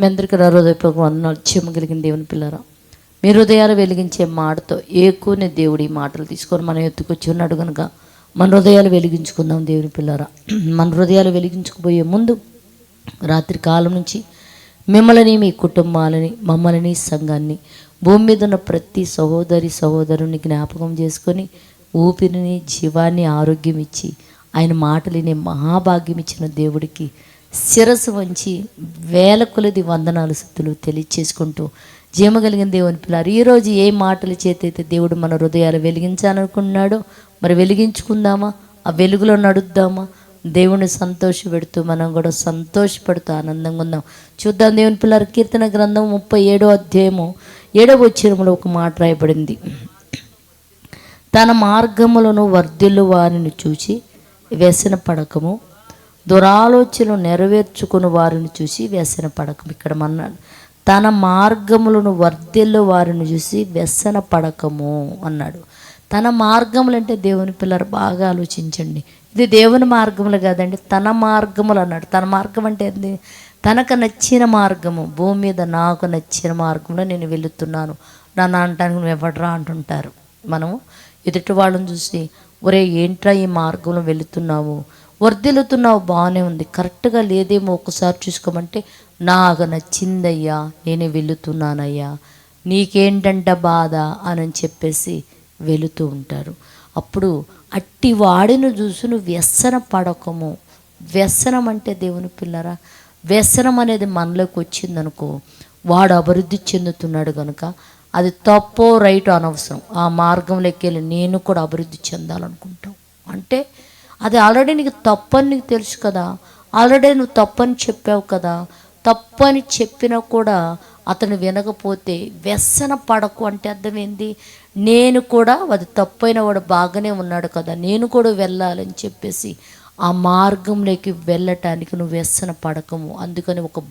మీ అందరికీ నా హృదయపూర్వక వందనాలు. చెమ్మగలిగిన దేవుని పిల్లరా మీ హృదయాలు వెలిగించే మాటతో ఏకునే దేవుడి మాటలు తీసుకొని మన ఎత్తుకొచ్చి ఉన్నాడు కనుక మన హృదయాలు వెలిగించుకుందాం దేవుని పిల్లరా. మన హృదయాలు వెలిగించుకుపోయే ముందు రాత్రి కాలం నుంచి మిమ్మల్ని మీ కుటుంబాలని మమ్మల్ని సంఘాన్ని భూమి మీద ఉన్న ప్రతి సహోదరి సహోదరుని జ్ఞాపకం చేసుకొని ఊపిరిని జీవాన్ని ఆరోగ్యం ఇచ్చి ఆయన మాటలినే మహాభాగ్యం ఇచ్చిన దేవుడికి శిరస్సు వంచి వేల కొలది వందనాలు శుద్ధులు తెలియచేసుకుంటూ జీవగలిగిన దేవుని పిల్లారు ఈరోజు ఏ మాటల చేతైతే దేవుడు మన హృదయాలు వెలిగించాలనుకున్నాడో మరి వెలిగించుకుందామా? ఆ వెలుగులో నడుద్దామా? దేవుని సంతోషపెడుతూ మనం కూడా సంతోషపడుతూ ఆనందంగా ఉందాం. చూద్దాం దేవుని పిల్లల కీర్తన గ్రంథం ముప్పై ఏడో అధ్యాయము ఏడవ వచ్చినములో ఒక మాట రాయబడింది. తన మార్గములను వర్ధిల్లు వారిని చూచి వ్యసన పడకము దురాలోచనలు నెరవేర్చుకుని వారిని చూసి వ్యసన పడకం ఇక్కడ మన్నాడు తన మార్గములను వర్ధిల్లు వారిని చూసి వ్యసన పడకము అన్నాడు. తన మార్గములు అంటే దేవుని పిల్లలు బాగా ఆలోచించండి. ఇది దేవుని మార్గములు కాదండి తన మార్గములు అన్నాడు. తన మార్గం అంటే ఏంది? తనకు నచ్చిన మార్గము భూమి మీద నాకు నచ్చిన మార్గంలో నేను వెళుతున్నాను. నన్ను అంటానికి నువ్వు ఎవడరా అంటుంటారు. మనము ఎదుటి వాళ్ళని చూసి ఒరే ఏంట్రా ఈ మార్గంలో వెళుతున్నావు? వర్దిల్లుతున్నావు బాగానే ఉంది. కరెక్ట్గా లేదేమో ఒకసారి చూసుకోమంటే నాకు నచ్చిందయ్యా నేనే వెళుతున్నానయ్యా నీకేంటంట బాధ అని చెప్పేసి వెళుతూ ఉంటారు. అప్పుడు అట్టి వాడిని చూసి నువ్వు వ్యసన పడకము. వ్యసనం అంటే దేవుని పిల్లరా వ్యసనం అనేది మనలోకి వచ్చిందనుకో వాడు అభివృద్ధి చెందుతున్నాడు కనుక అది తప్పో రైట్ అనవసరం. ఆ మార్గంలోకి వెళ్ళి నేను కూడా అభివృద్ధి చెందాలనుకుంటాం. అంటే అది ఆల్రెడీ నీకు తప్పని నీకు తెలుసు కదా. ఆల్రెడీ నువ్వు తప్పని చెప్పావు కదా. తప్పని చెప్పినా కూడా అతను వినకపోతే వ్యసన పడకు అంటే అర్థం ఏంది? నేను కూడా అది తప్పైన వాడు బాగానే ఉన్నాడు కదా. నేను కూడా వెళ్ళాలని చెప్పేసి ఆ మార్గంలోకి వెళ్ళటానికి నువ్వు వ్యసన పడకము. అందుకని ఒక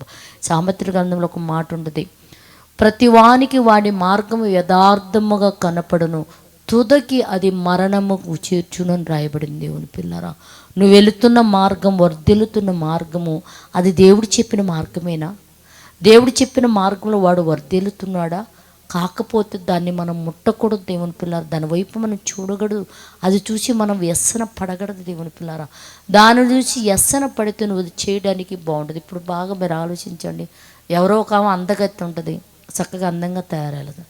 సామెత్ర గ్రంథంలో ఒక మాట ఉంటుంది ప్రతివానికి వాడి మార్గము యథార్థముగా కనపడును. తుదకి అది మరణముకు చేర్చునని రాయబడింది దేవుని పిల్లరా. నువ్వు వెళుతున్న మార్గం వర్ధిల్లుతున్న మార్గము అది దేవుడు చెప్పిన మార్గమేనా? దేవుడు చెప్పిన మార్గంలో వాడు వర్ధిల్లుతున్నాడా? కాకపోతే దాన్ని మనం ముట్టకూడదు దేవుని పిల్లారా. దాని వైపు మనం చూడగడదు అది చూసి మనం వ్యసన పడగడదు దేవుని పిల్లారా. దాని చూసి వ్యసన పడితే నువ్వు అది చేయడానికి బాగుంటుంది ఇప్పుడు బాగా మీరు ఆలోచించండి. ఎవరో ఒక ఆమె అందగత్తి ఉంటుంది. చక్కగా అందంగా తయారయ్యలేదు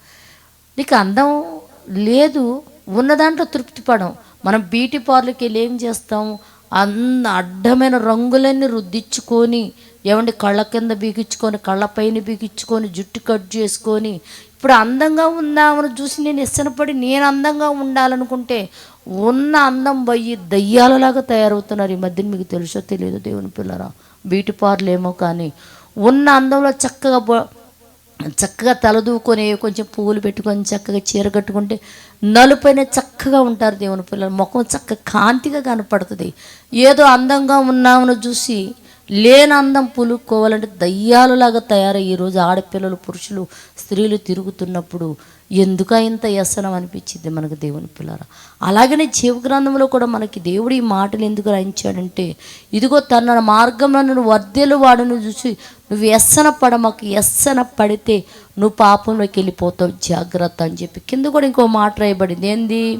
నీకు అందం లేదు ఉన్న దాంట్లో తృప్తి పడం మనం బ్యూటీ పార్లర్కి వెళ్ళి ఏం చేస్తాం? అన్న అడ్డమైన రంగులన్నీ రుద్దించుకొని ఏమండి కళ్ళ కింద బీగించుకొని కళ్ళపైన బీగించుకొని జుట్టు కట్ చేసుకొని ఇప్పుడు అందంగా ఉందామని చూసి నేను ఇష్టపడి నేను అందంగా ఉండాలనుకుంటే ఉన్న అందం పోయి దయ్యాలలాగా తయారవుతున్నారు ఈ మధ్యన మీకు తెలుసో తెలియదు దేవుని పిల్లరా. బ్యూటీ పార్లర్ ఏమో కానీ ఉన్న అందంలో చక్కగా చక్కగా తలదూకొని కొంచెం పువ్వులు పెట్టుకొని చక్కగా చీర కట్టుకుంటే నలుపైన చక్కగా ఉంటారు దేవుని పిల్లలు. ముఖం చక్కగా కాంతిగా కనపడుతుంది. ఏదో అందంగా ఉన్నామని చూసి లేనందం పులుక్కోవాలంటే దయ్యాలులాగా తయారై ఈరోజు ఆడపిల్లలు పురుషులు స్త్రీలు తిరుగుతున్నప్పుడు ఎందుక ఇంత వ్యసనం అనిపించింది మనకు దేవుని పిల్లర? అలాగనే జీవగ్రంథంలో కూడా మనకి దేవుడు ఈ మాటలు ఎందుకు రాయించాడంటే ఇదిగో తన మార్గంలో నువ్వు వర్ధెలు వాడును చూసి నువ్వు వ్యసన పడమకు వ్యసన పడితే నువ్వు పాపంలోకి వెళ్ళిపోతావు జాగ్రత్త అని చెప్పి. కింద కూడా ఇంకో మాట రాయబడింది. ఏంది?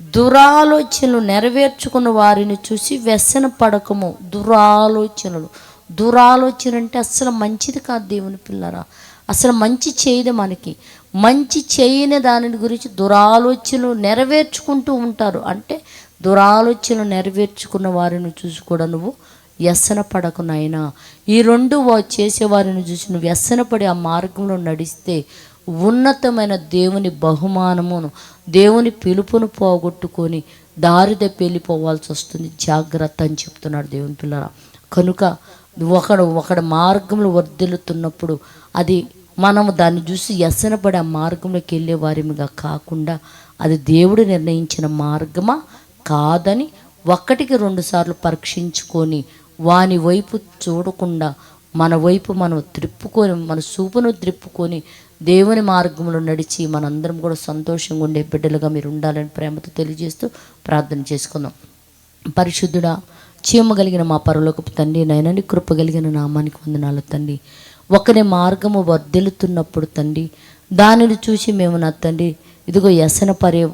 దురాలోచనలు నెరవేర్చుకున్న వారిని చూసి వ్యసన పడకము. దురాలోచనలు. దురాలోచన అంటే అసలు మంచిది కాదు దేవుని పిల్లరా. అసలు మంచి చేయదు మనకి. మంచి చేయని దాని గురించి దురాలోచనలు నెరవేర్చుకుంటూ ఉంటారు. అంటే దురాలోచనలు నెరవేర్చుకున్న వారిని చూసి కూడా నువ్వు వ్యసన పడకు నాయనా. ఈ రెండు చేసేవారిని చూసి నువ్వు వ్యసనపడి ఆ మార్గంలో నడిస్తే ఉన్నతమైన దేవుని బహుమానమును దేవుని పిలుపును పోగొట్టుకొని దారి తప్పి వెళ్ళిపోవాల్సి వస్తుంది. జాగ్రత్త అని చెప్తున్నాడు దేవుని పిల్లరా. కనుక ఒకడు ఒకడు మార్గంలో వర్ధిల్లుతున్నప్పుడు అది మనము దాన్ని చూసి వ్యసనపడి ఆ మార్గంలోకి వెళ్ళే వారిగా కాకుండా అది దేవుడు నిర్ణయించిన మార్గమా? కాదని ఒక్కటికి రెండు సార్లు పరీక్షించుకొని వాని వైపు చూడకుండా మన వైపు మనం త్రిప్పుకొని మన చూపును త్రిప్పుకొని దేవుని మార్గంలో నడిచి మనందరం కూడా సంతోషంగా ఉండే బిడ్డలుగా మీరు ఉండాలని ప్రేమతో తెలియజేస్తూ ప్రార్థన చేసుకుందాం. పరిశుద్ధుడా చీమ కలిగిన మా పరలోకపు తండ్రి నైనా కృప కలిగిన నామానికి వందనాలు తండ్రి. ఒకరి మార్గము వర్ధిల్లుతున్నప్పుడు తండ్రి దానిని చూసి మేము నా తండ్రి ఇదిగో వ్యసన పడే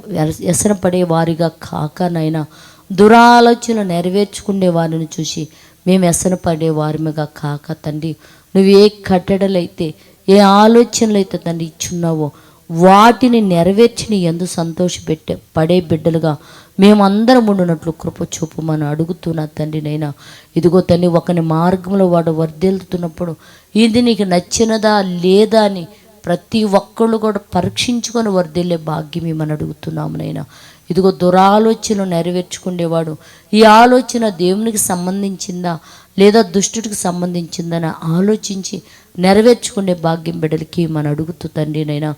వ్యసన పడే వారిగా కాక నైనా దురాలోచన నెరవేర్చుకునే వారిని చూసి మేము వ్యసన పడే వారిగా కాక తండ్రి నువ్వు ఏ కట్టడలైతే ఏ ఆలోచనలు అయితే తండ్రి ఇచ్చున్నావో వాటిని నెరవేర్చిని ఎందు సంతోషపెట్టే పడే బిడ్డలుగా మేమందరం ఉండినట్లు కృప చూపమని అడుగుతున్నా తండ్రి నైనా. ఇదిగో తండ్రి ఒకని మార్గంలో వాడు వర్ధిల్లుతున్నప్పుడు ఇది నీకు నచ్చినదా లేదా అని ప్రతి ఒక్కళ్ళు కూడా పరీక్షించుకొని వర్ధిల్లే భాగ్యం ఇమని అడుగుతున్నాము నైనా ఇదిగో దురాలోచన నెరవేర్చుకునేవాడు. ఈ ఆలోచన దేవునికి సంబంధించిందా? లేదా దుష్టుడికి సంబంధించిందని ఆలోచించి నెరవేర్చుకునే భాగ్యం బిడ్డలకి మన అడుగుతూ తండ్రి నైనా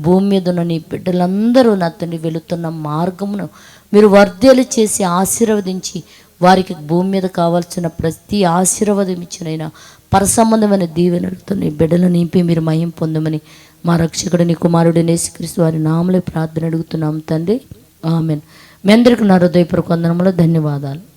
భూమి మీద ఉన్న నీ బిడ్డలందరూ నా తండ్రి వెళుతున్న మార్గమును మీరు వర్ధేలు చేసి ఆశీర్వదించి వారికి భూమి మీద కావాల్సిన ప్రతి ఆశీర్వాదం ఇచ్చినైనా పరసంబంధమైన దీవెనలతో నీ బిడ్డలు నింపి మీరు మయం పొందమని మా రక్షకుడు నీ కుమారుడు నేసుక్రీస్తు వారి నామలే ప్రార్థన అడుగుతున్నాం తండ్రి. ఆమెన్. మీ అందరికీ నా హృదయపూర్వక ధన్యవాదాలు.